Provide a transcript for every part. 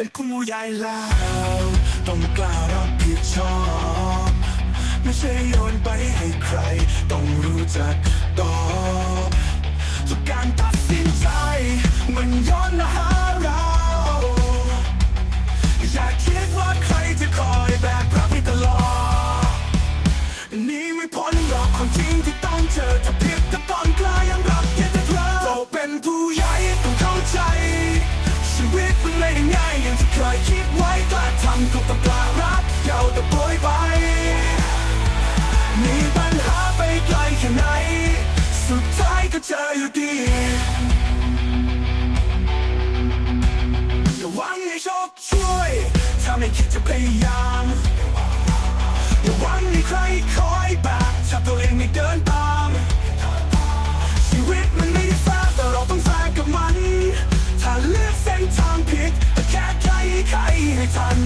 เป็นผู้ใหญ่แล้ว ต้องกล้ารับผิดชอบ ไม่ใช่โยนไปให้ใคร ต้องรู้จักตอบทุกการตัดสินใจ มันย้อนมาหาเรา อย่าคิดว่าใครจะคอยแบกรับให้ตลอดนี่ไม่พ้นหรอกความจริงที่ต้องเจอถ้า ก็เจออยู่ดีอย่าหวังให้โชคช่วยถ้าไม่คิดจะพยายามอย่าหวังให้ใครคอยแบกถ้าตัวเองไม่เดินตามชีวิตมันไม่ได้แฟร์แต่เราต้องแฟร์กับมัน ถ้าเลือกเส้นทางผิดแต่แค่ใครใครให้ทัน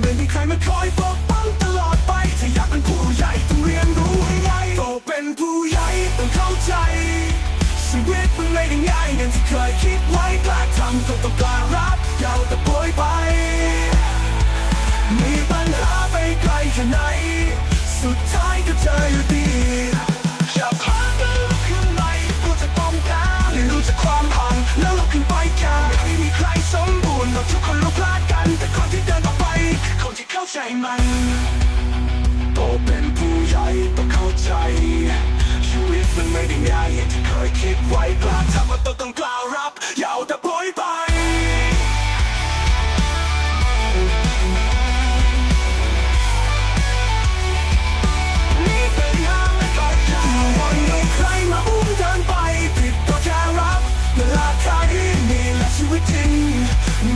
ไม่มีใครมาคอย แค่ไหน สุดท้ายก็เจออยู่ดีอย่าพลาดเดินขึ้นไปรู้จักป้องกันเรียนรู้จากความพังแล้วลุกขึ้นไปแค่ไม่มีใครสมบูรณ์เราทุกคนเราพลาดกัน แต่คนที่เดินต่อไปคือคนที่เข้าใจมันโตเป็นผู้ใหญ่ต้องเข้าใจ ชีวิตมันไม่ได้ง่ายอย่างที่เคยคิดไว้กล้าทำก็ต้องกล้ารับ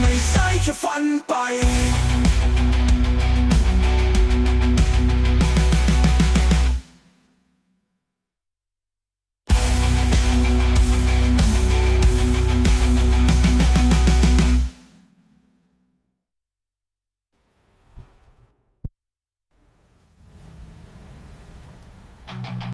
ไม่ใช่แค่ฝันไป